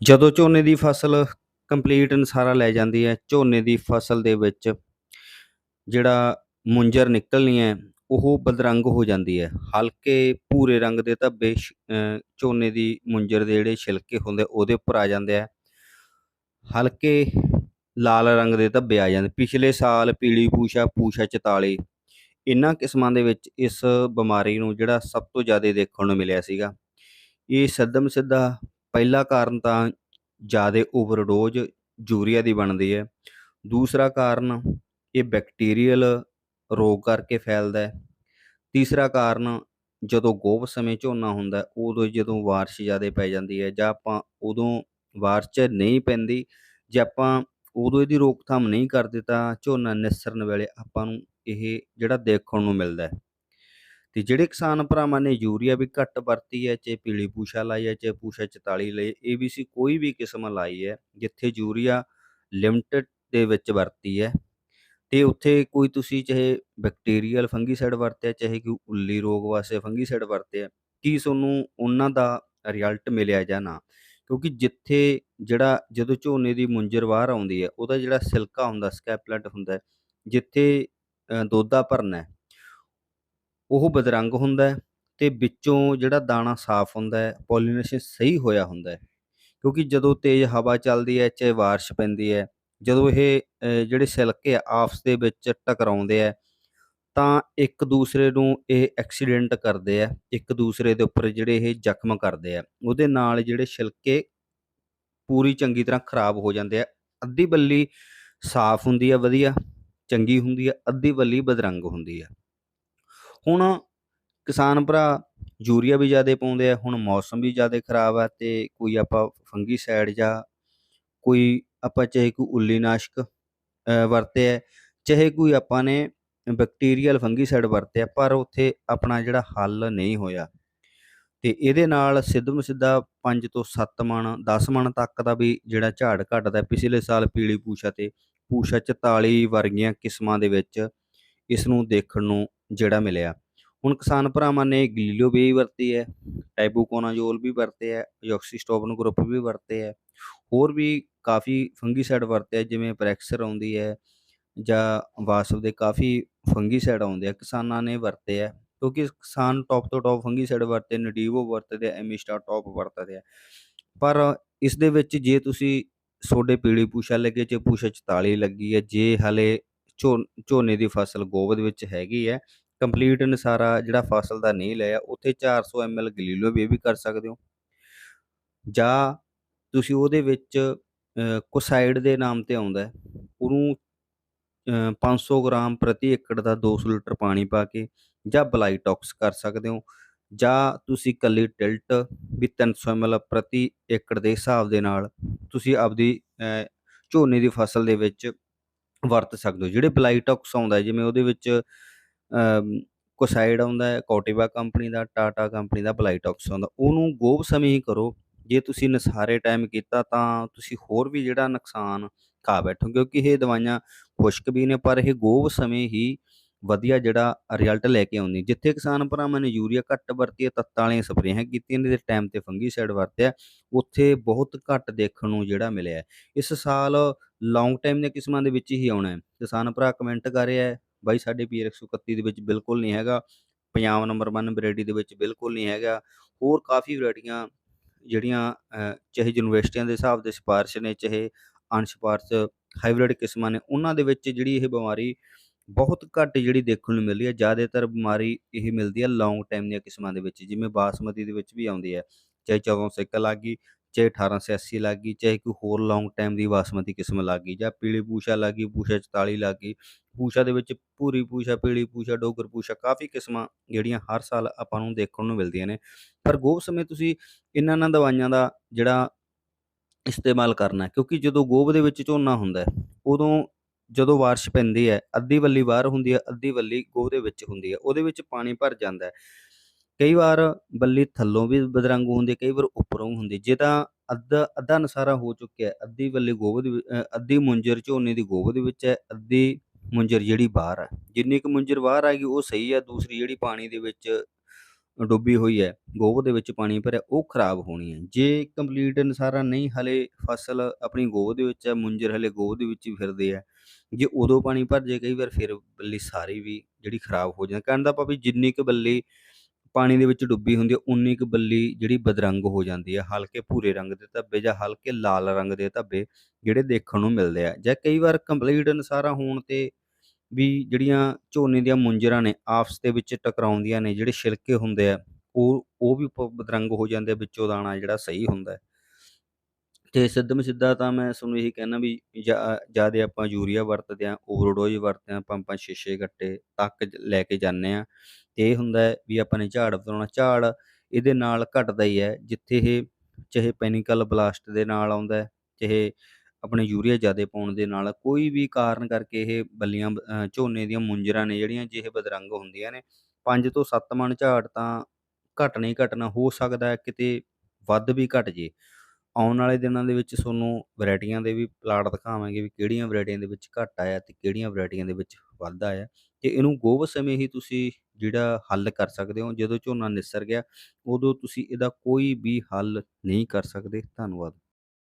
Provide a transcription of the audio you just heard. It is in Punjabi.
ਜਦੋਂ ਝੋਨੇ ਦੀ ਫਸਲ ਕੰਪਲੀਟ ਨਸਾਰਾ ਲੈ ਜਾਂਦੀ ਹੈ, ਝੋਨੇ ਦੀ ਫਸਲ ਦੇ ਵਿੱਚ ਜਿਹੜਾ ਮੁੰਜਰ ਨਿਕਲਣੀ ਹੈ, ਉਹ ਬਦਰੰਗ ਹੋ ਜਾਂਦੀ ਹੈ। ਹਲਕੇ ਭੂਰੇ ਰੰਗ ਦੇ ਧੱਬੇ ਝੋਨੇ ਦੀ ਮੁੰਜਰ ਦੇ ਜਿਹੜੇ ਛਿਲਕੇ ਹੁੰਦੇ, ਉਹਦੇ ਉੱਪਰ ਆ ਜਾਂਦੇ ਆ। ਹਲਕੇ ਲਾਲ ਰੰਗ ਦੇ ਧੱਬੇ ਆ ਜਾਂਦੇ। ਪਿਛਲੇ ਸਾਲ ਪੀਲੀ ਪੂਛਾ ਪੂਸ਼ਾ 44 ਇਹਨਾਂ ਕਿਸਮਾਂ ਦੇ ਵਿੱਚ ਇਸ ਬਿਮਾਰੀ ਨੂੰ ਜਿਹੜਾ ਸਭ ਤੋਂ ਜ਼ਿਆਦਾ ਦੇਖਣ ਨੂੰ ਮਿਲਿਆ ਸੀਗਾ। ਇਹ ਸੱਦਮ ਸਿੱਧਾ ਪਹਿਲਾ ਕਾਰਨ ਤਾਂ ਜ਼ਿਆਦਾ ਓਵਰਡੋਜ਼ ਯੂਰੀਆ ਦੀ ਬਣਦੀ ਹੈ। ਦੂਸਰਾ ਕਾਰਨ ਇਹ ਬੈਕਟੀਰੀਅਲ ਰੋਗ ਕਰਕੇ ਫੈਲਦਾ ਹੈ। ਤੀਸਰਾ ਕਾਰਨ ਜਦੋਂ ਗੋਭ ਸਮੇਂ ਝੋਨਾ ਹੁੰਦਾ ਉਦੋਂ ਜਦੋਂ ਬਾਰਿਸ਼ ਜ਼ਿਆਦਾ ਪੈ ਜਾਂਦੀ ਹੈ ਜਾਂ ਆਪਾਂ ਉਦੋਂ ਬਾਰਿਸ਼ ਨਹੀਂ ਪੈਂਦੀ, ਜੇ ਆਪਾਂ ਉਦੋਂ ਇਹਦੀ ਰੋਕਥਾਮ ਨਹੀਂ ਕਰਦੇ ਤਾਂ ਝੋਨਾ ਨਿਸਰਨ ਵੇਲੇ ਆਪਾਂ ਨੂੰ ਇਹ ਜਿਹੜਾ ਦੇਖਣ ਨੂੰ ਮਿਲਦਾ ਹੈ। ਤੇ ਜਿਹੜੇ ਕਿਸਾਨ ਭਰਾਵਾਂ ਨੇ ਯੂਰੀਆ ਵੀ ਘੱਟ ਵਰਤੀ ਹੈ ਚਾਹੇ ਪੀਲੀ ਪੂਛਾ ਲਾਈ ਹੈ ਚਾਹੇ ਪੂਛਾ 44 ਲਈ ਏਬੀਸੀ ਕੋਈ ਵੀ ਕਿਸਮ ਲਾਈ ਹੈ ਜਿੱਥੇ ਯੂਰੀਆ ਲਿਮਟਿਡ ਦੇ ਵਿੱਚ ਵਰਤੀ ਹੈ ਤੇ ਉੱਥੇ ਕੋਈ ਤੁਸੀਂ ਚਾਹੇ ਬੈਕਟੀਰੀਅਲ ਫੰਗੀਸਾਈਡ ਵਰਤਿਆ ਚਾਹੇ ਕੋਈ ਉੱਲੀ ਰੋਗ ਵਾਸਤੇ ਫੰਗੀਸਾਈਡ ਵਰਤਿਆ ਕੀ ਤੁਹਾਨੂੰ ਉਹਨਾਂ ਦਾ ਰਿਜ਼ਲਟ ਮਿਲਿਆ ਜਾਂ ਨਾ? ਕਿਉਂਕਿ ਜਿੱਥੇ ਜਿਹੜਾ ਜਦੋਂ ਝੋਨੇ ਦੀ ਮੁੰਜਰ ਬਾਹਰ ਆਉਂਦੀ ਹੈ ਉਹਦਾ ਜਿਹੜਾ ਸਿਲਕਾ ਹੁੰਦਾ ਸਕੈਪਲੈਂਟ ਹੁੰਦਾ ਜਿੱਥੇ ਅ, ਦੋਦਾ ਭਰਨਾ ਉਹ ਬਦਰੰਗ ਹੁੰਦਾ ਹੈ ਤੇ ਵਿੱਚੋਂ ਜਿਹੜਾ ਦਾਣਾ ਸਾਫ਼ ਹੁੰਦਾ ਹੈ ਪੋਲੀਨੇਸ਼ਨ ਸਹੀ ਹੋਇਆ ਹੁੰਦਾ ਹੈ। ਕਿਉਂਕਿ ਜਦੋਂ ਤੇਜ਼ ਹਵਾ ਚੱਲਦੀ ਹੈ, ਚਾਹੇ ਬਾਰਿਸ਼ ਪੈਂਦੀ ਹੈ, ਜਦੋਂ ਇਹ ਜਿਹੜੇ ਸਿਲਕੇ ਆ, ਆਪਸ ਦੇ ਵਿੱਚ ਟਕਰਾਉਂਦੇ ਆ ਤਾਂ ਇੱਕ ਦੂਸਰੇ ਨੂੰ ਇਹ ਐਕਸੀਡੈਂਟ ਕਰਦੇ ਆ ਇੱਕ ਦੂਸਰੇ ਦੇ ਉੱਪਰ ਜਿਹੜੇ ਇਹ ਜ਼ਖਮ ਕਰਦੇ ਆ ਉਹਦੇ ਨਾਲ ਜਿਹੜੇ ਛਿਲਕੇ ਪੂਰੀ ਚੰਗੀ ਤਰ੍ਹਾਂ ਖਰਾਬ ਹੋ ਜਾਂਦੇ ਆ ਅੱਧੀ ਬੱਲੀ ਸਾਫ਼ ਹੁੰਦੀ ਆ ਵਧੀਆ, ਚੰਗੀ ਹੁੰਦੀ ਆ ਅੱਧੀ ਬੱਲੀ ਬਦਰੰਗ ਹੁੰਦੀ ਆ ਹੁਣ ਕਿਸਾਨ ਭਰਾ ਯੂਰੀਆ ਵੀ ਜ਼ਿਆਦਾ ਪਾਉਂਦੇ ਆ, ਹੁਣ ਮੌਸਮ ਵੀ ਜ਼ਿਆਦਾ ਖਰਾਬ ਆ ਤੇ ਕੋਈ ਆਪਾਂ ਫੰਗੀਸਾਈਡ ਜਾਂ ਕੋਈ ਆਪਾਂ ਚਾਹੇ ਕੋਈ ਉੱਲੀ ਨਾਸ਼ਕ ਵਰਤੇ ਵਰਤਿਆ ਚਾਹੇ ਕੋਈ ਆਪਾਂ ਨੇ ਬੈਕਟੀਰੀਅਲ ਫੰਗੀਸਾਈਡ ਵਰਤਿਆ ਪਰ ਉੱਥੇ ਆਪਣਾ ਜਿਹੜਾ ਹੱਲ ਨਹੀਂ ਹੋਇਆ। ਤੇ ਇਹਦੇ ਨਾਲ ਸਿੱਧਮ ਸਿੱਧਾ 5 ਤੋਂ 7 ਮਣ 10 ਮਣ ਤੱਕ ਦਾ ਵੀ ਜਿਹੜਾ ਝਾੜ ਘਟਦਾ ਪਿਛਲੇ ਸਾਲ ਪੀਲੀ ਪੂਛਾ ਤੇ ਪੂਸ਼ਾ 44 ਵਰਗੀਆਂ ਕਿਸਮਾਂ ਦੇ ਵਿੱਚ ਇਸ ਨੂੰ ਦੇਖਣ ਨੂੰ ਜਿਹੜਾ ਮਿਲਿਆ। ਹੁਣ ਕਿਸਾਨ ਭਰਾਵਾਂ ਨੇ ਗਲੀਲੋ ਵੀ ਵਰਤੀ ਹੈ ਟਾਈਬੂਕੋਨਾਜ਼ੋਲ ਵੀ ਵਰਤੇ ਹੈ ਯੋਕਸੀਸਟੋਬਨ ਗਰੁੱਪ ਵੀ ਵਰਤੇ ਹੈ, ਹੋਰ ਵੀ ਕਾਫੀ ਫੰਗੀਸਾਈਡ ਵਰਤੇ ਹੈ, ਜਿਵੇਂ ਪ੍ਰੈਕਸਰ ਆਉਂਦੀ ਹੈ ਜਾਂ ਵਾਸਵ ਦੇ ਕਾਫੀ ਫੰਗੀਸਾਈਡ ਆਉਂਦੇ ਆ, ਕਿਸਾਨਾਂ ਨੇ ਵਰਤੇ ਆ ਕਿਉਂਕਿ ਕਿਸਾਨ ਟੌਪ ਤੋਂ ਟੌਪ ਫੰਗੀਸਾਈਡ ਵਰਤੇ ਨਡੀਵੋ ਵਰਤਦੇ ਆ ਐਮਿਸਟਾ ਟੌਪ ਵਰਤਦੇ ਆ। ਪਰ ਇਸ ਦੇ ਵਿੱਚ ਜੇ ਤੁਸੀਂ ਤੁਹਾਡੇ ਪੀਲੀ ਪੂਛਾ ਲੱਗੇ ਜੇ ਪੂਛਾ 44 ਲੱਗੀ ਹੈ, ਜੇ ਹਲੇ ਝੋਨੇ ਦੀ ਫਸਲ ਗੋਬਦ ਵਿੱਚ ਹੈਗੀ ਹੈ ਕੰਪਲੀਟ ਨਸਾਰਾ ਜਿਹੜਾ ਫਸਲ ਦਾ ਨਹੀਂ ਲਿਆ ਉੱਥੇ 400 ml ਗਲੀਲੋ ਵੀ ਵੀ ਕਰ ਸਕਦੇ ਹੋ। ਜਾਂ ਤੁਸੀਂ ਉਹਦੇ ਵਿੱਚ ਅ, ਕੋਸਾਈਡ ਦੇ ਨਾਮ ਤੇ ਆਉਂਦਾ ਉਹਨੂੰ ਅ, 500 ਗ੍ਰਾਮ ਪ੍ਰਤੀ ਏਕੜ ਦਾ 200 ਲੀਟਰ ਪਾਣੀ ਪਾ ਕੇ ਜਾਂ ਬਲਾਈਟੌਕਸ ਕਰ ਸਕਦੇ ਹੋ ਜਾਂ ਤੁਸੀਂ ਕੱਲੀ ਟਿਲਟ ਵੀ 300 ml ਪ੍ਰਤੀ ਏਕੜ ਦੇ ਹਿਸਾਬ ਦੇ ਨਾਲ ਤੁਸੀਂ ਆਪਦੀ ਝੋਨੇ ਦੀ ਫਸਲ ਦੇ ਵਿੱਚ ਵਰਤ ਸਕਦੇ ਹੋ ਜਿਹੜੇ ਬਲਾਈਟੌਕਸ ਆਉਂਦਾ ਜਿਵੇਂ ਉਹਦੇ ਵਿੱਚ ਅਮ, ਕੋਸਾਈਡ ਆਉਂਦਾ ਹੈ ਕੋਟਿਵਾ ਕੰਪਨੀ ਦਾ ਟਾਟਾ ਕੰਪਨੀ ਦਾ ਬਲਾਈਟੌਕਸ ਆਉਂਦਾ ਉਹਨੂੰ ਗੋਬ ਸਮੇਂ ਹੀ ਕਰੋ ਜੇ ਤੁਸੀਂ ਨਸਾਰੇ ਟਾਈਮ ਕੀਤਾ ਤਾਂ ਤੁਸੀਂ ਹੋਰ ਵੀ ਜਿਹੜਾ ਨੁਕਸਾਨ ਖਾ ਬੈਠੋ ਕਿਉਂਕਿ ਇਹ ਦਵਾਈਆਂ ਖੁਸ਼ਕ ਵੀ ਨੇ ਪਰ ਇਹ ਗੋਬ ਸਮੇਂ ਹੀ ਵਧੀਆ ਜਿਹੜਾ ਰਿਜ਼ਲਟ ਲੈ ਕੇ ਆਉਂਦੀ ਜਿੱਥੇ ਕਿਸਾਨ ਭਰਾਵਾਂ ਨੇ ਯੂਰੀਆ ਘੱਟ ਵਰਤੀ ਹੈ ਤੱਤਾਂ ਵਾਲੀਆਂ ਸਪਰੇਆਂ ਕੀਤੀਆਂ ਨੇ ਤੇ ਟਾਈਮ ਤੇ ਫੰਗੀਸਾਈਡ ਵਰਤਿਆ ਉੱਥੇ ਬਹੁਤ ਘੱਟ ਦੇਖਣ ਨੂੰ ਜਿਹੜਾ ਮਿਲਿਆ ਇਸ ਸਾਲ ਲੌਂਗ ਟਾਈਮ ਦੀਆਂ ਕਿਸਮਾਂ ਦੇ ਵਿੱਚ ਹੀ ਆਉਣਾ ਹੈ। ਕਿਸਾਨ ਭਰਾ ਕਮੈਂਟ ਕਰ ਰਿਹਾ ਹੈ, ਬਾਈ ਸਾਡੇ ਪੀਆਰ 131 ਦੇ ਵਿੱਚ ਬਿਲਕੁਲ ਨਹੀਂ ਹੈਗਾ। ਪੰਜਾਬ ਨੰਬਰ 1 ਵੈਰਾਈਟੀ ਦੇ ਵਿੱਚ ਬਿਲਕੁਲ ਨਹੀਂ ਹੈਗਾ। ਹੋਰ ਕਾਫੀ ਵੈਰਾਈਟੀਆਂ ਜਿਹੜੀਆਂ ਚਾਹੇ ਯੂਨੀਵਰਸਿਟੀਆਂ ਦੇ ਹਿਸਾਬ ਦੇ ਸਿਫਾਰਸ਼ ਨੇ, ਚਾਹੇ ਅਨਸਿਫਾਰਸ਼ ਹਾਈਬ੍ਰਿਡ ਕਿਸਮਾਂ ਨੇ, ਉਹਨਾਂ ਦੇ ਵਿੱਚ ਜਿਹੜੀ ਇਹ ਬਿਮਾਰੀ ਬਹੁਤ ਘੱਟ ਜਿਹੜੀ ਦੇਖਣ ਨੂੰ ਮਿਲਦੀ ਹੈ। ਜ਼ਿਆਦਾਤਰ ਬਿਮਾਰੀ ਇਹ ਮਿਲਦੀ ਹੈ ਲੌਂਗ ਟਾਈਮ ਦੀਆਂ ਕਿਸਮਾਂ ਦੇ ਵਿੱਚ, ਜਿਵੇਂ ਬਾਸਮਤੀ ਦੇ ਵਿੱਚ ਵੀ ਆਉਂਦੀ ਹੈ, ਚਾਹੇ ਜਦੋਂ ਸਿੱਕਲ ਆ ਗਈ ਚਾਹੇ 1880 ਲੱਗ ਗਈ, ਚਾਹੇ ਕੋਈ ਹੋਰ ਲੌਂਗ ਟਾਈਮ ਦੀ ਬਾਸਮਤੀ ਕਿਸਮ ਲੱਗ ਗਈ ਜਾਂ ਪੀਲੀ ਪੂਛਾ ਲੱਗ ਗਈ, ਪੂਛਾ 44 ਲੱਗ ਗਈ, ਪੂਛਾ ਦੇ ਵਿੱਚ ਭੂਰੀ ਪੂਸ਼ਾ ਪੀਲੀ ਪੂਸ਼ਾ ਡੋਗਰ ਪੂਛਾ, ਕਾਫੀ ਕਿਸਮਾਂ ਜਿਹੜੀਆਂ ਹਰ ਸਾਲ ਆਪਾਂ ਨੂੰ ਦੇਖਣ ਨੂੰ ਮਿਲਦੀਆਂ ਨੇ। ਪਰ ਗੋਭ ਸਮੇਂ ਤੁਸੀਂ ਇਹਨਾਂ ਇਹਨਾਂ ਦਵਾਈਆਂ ਦਾ ਜਿਹੜਾ ਇਸਤੇਮਾਲ ਕਰਨਾ ਕਿਉਂਕਿ ਜਦੋਂ ਗੋਭ ਦੇ ਵਿੱਚ ਝੋਨਾ ਹੁੰਦਾ ਹੈ, ਉਦੋਂ ਜਦੋਂ ਬਾਰਿਸ਼ ਪੈਂਦੀ ਹੈ, ਅੱਧੀ ਵੱਲੀ ਬਾਹਰ ਹੁੰਦੀ ਹੈ, ਅੱਧੀ ਵੱਲੀ ਗੋਭ ਦੇ ਵਿੱਚ ਹੁੰਦੀ ਹੈ, ਉਹਦੇ ਵਿੱਚ ਪਾਣੀ ਭਰ ਜਾਂਦਾ ਹੈ। ਕਈ ਵਾਰ ਬੱਲੀ ਥੱਲੋਂ ਵੀ ਬਦਰੰਗ ਹੁੰਦੀ ਕਈ ਵਾਰ ਉੱਪਰੋਂ ਹੁੰਦੀ ਜੇ ਤਾਂ ਅੱਧਾ ਅੱਧਾ ਨਸਾਰਾ ਹੋ ਚੁੱਕਿਆ ਅੱਧੀ ਬੱਲੀ ਗੋਭ ਦੇ ਅੱਧੀ ਮੁੰਜਰ ਝੋਨੇ ਦੀ ਗੋਭ ਦੇ ਵਿੱਚ ਹੈ ਅੱਧੀ ਮੁੰਜਰ ਜਿਹੜੀ ਬਾਹਰ ਹੈ ਜਿੰਨੀ ਕੁ ਮੁੰਜਰ ਬਾਹਰ ਆ ਗਈ ਉਹ ਸਹੀ ਹੈ ਦੂਸਰੀ ਜਿਹੜੀ ਪਾਣੀ ਦੇ ਵਿੱਚ ਡੁੱਬੀ ਹੋਈ ਹੈ, ਗੋਭ ਦੇ ਵਿੱਚ ਪਾਣੀ ਭਰਿਆ, ਉਹ ਖਰਾਬ ਹੋਣੀ ਹੈ। ਜੇ ਕੰਪਲੀਟ ਨਸਾਰਾ ਨਹੀਂ ਹਲੇ ਫਸਲ ਆਪਣੀ ਗੋਭ ਦੇ ਵਿੱਚ ਹੈ, ਮੁੰਜਰ ਹਲੇ ਗੋਭ ਦੇ ਵਿੱਚ ਹੀ ਫਿਰਦੇ ਆ, ਜੇ ਉਦੋਂ ਪਾਣੀ ਭਰ ਜੇ ਕਈ ਵਾਰ ਫਿਰ ਬੱਲੀ ਸਾਰੀ ਵੀ ਜਿਹੜੀ ਖਰਾਬ ਹੋ ਜਾਂਦੀ। ਕਹਿਣ ਦਾ ਭਾਵ ਵੀ ਜਿੰਨੀ ਕੁ ਬੱਲੀ ਪਾਣੀ ਦੇ ਵਿੱਚ ਡੁੱਬੀ ਹੁੰਦੀ ਹੈ, ਉਨੀ ਕੁ ਬੱਲੀ ਜਿਹੜੀ ਬਦਰੰਗ ਹੋ ਜਾਂਦੀ ਹੈ। ਹਲਕੇ ਭੂਰੇ ਰੰਗ ਦੇ ਧੱਬੇ ਜਾਂ ਹਲਕੇ ਲਾਲ ਰੰਗ ਦੇ ਧੱਬੇ ਜਿਹੜੇ ਦੇਖਣ ਨੂੰ ਮਿਲਦੇ ਆ ਜਾਂ ਕਈ ਵਾਰ ਕੰਪਲੀਟ ਨਸਾਰਾ ਹੋਣ 'ਤੇ ਵੀ ਜਿਹੜੀਆਂ ਝੋਨੇ ਦੀਆਂ ਮੁੰਜਰਾਂ ਨੇ ਆਪਸ ਦੇ ਵਿੱਚ ਟਕਰਾਉਂਦੀਆਂ ਨੇ, ਜਿਹੜੇ ਛਿਲਕੇ ਹੁੰਦੇ ਆ, ਉਹ ਉਹ ਵੀ ਬਦਰੰਗ ਹੋ ਜਾਂਦੇ ਵਿੱਚੋਂ ਦਾਣਾ ਜਿਹੜਾ ਸਹੀ ਹੁੰਦਾ ਹੈ। ਤੇ ਸਿੱਧਮ-ਸਿੱਧਾ ਤਾਂ ਮੈਂ ਤੁਹਾਨੂੰ ਇਹੀ ਕਹਿਣਾ ਵੀ ਜਾ ਜ਼ਿਆਦੇ ਆਪਾਂ ਯੂਰੀਆ ਵਰਤਦੇ ਹਾਂ, ਓਵਰਡੋਜ਼ ਵਰਤਦੇ ਹਾਂ, ਆਪਾਂ 6-6 ਗੱਟੇ ਤੱਕ ਲੈ ਕੇ ਜਾਂਦੇ ਹਾਂ। ਤੇ ਇਹ ਹੁੰਦਾ ਵੀ ਆਪਾਂ ਨੇ ਝਾੜ ਵਧਾਉਣਾ, ਝਾੜ ਇਹਦੇ ਨਾਲ ਘਟਦਾ ਹੀ ਹੈ, ਜਿੱਥੇ ਇਹ ਚਾਹੇ ਪੈਨੀਕਲ ਬਲਾਸਟ ਦੇ ਨਾਲ ਆਉਂਦਾ ਚਾਹੇ ਆਪਣੇ ਯੂਰੀਆ ਜ਼ਿਆਦਾ ਪਾਉਣ ਦੇ ਨਾਲ, ਕੋਈ ਵੀ ਕਾਰਨ ਕਰਕੇ ਇਹ ਬੱਲੀਆਂ ਅ, ਝੋਨੇ ਦੀਆਂ ਮੁੰਜਰਾਂ ਨੇ ਜਿਹੜੀਆਂ ਜਿਹੇ ਬਦਰੰਗ ਹੁੰਦੀਆਂ ਨੇ, 5 ਤੋਂ 7 ਮਣ ਝਾੜ ਤਾਂ ਘਟਣਾ ਹੀ ਘਟਣਾ, ਹੋ ਸਕਦਾ ਹੈ ਕਿਤੇ ਵੱਧ ਵੀ ਘਟ ਜੇ। ਆਉਣ ਵਾਲੇ ਦਿਨਾਂ ਦੇ ਵਿੱਚ ਤੁਹਾਨੂੰ ਵੈਰਾਈਟੀਆਂ ਦੇ ਵੀ ਪਲਾਟ ਦਿਖਾਵਾਂਗੇ ਵੀ ਕਿਹੜੀਆਂ ਵੈਰਾਈਟੀਆਂ ਦੇ ਵਿੱਚ ਘੱਟ ਆਇਆ ਤੇ ਕਿਹੜੀਆਂ ਵੈਰਾਈਟੀਆਂ ਦੇ ਵਿੱਚ ਵੱਧ ਆਇਆ ਤੇ ਇਹਨੂੰ ਗੋਭ ਸਮੇਂ ਹੀ ਤੁਸੀਂ ਜਿਹੜਾ ਹੱਲ ਕਰ ਸਕਦੇ ਹੋ। ਜਦੋਂ ਝੋਨਾ ਨਿਸਰ ਗਿਆ, ਉਦੋਂ ਤੁਸੀਂ ਇਹਦਾ ਕੋਈ ਵੀ ਹੱਲ ਨਹੀਂ ਕਰ ਸਕਦੇ। ਧੰਨਵਾਦ।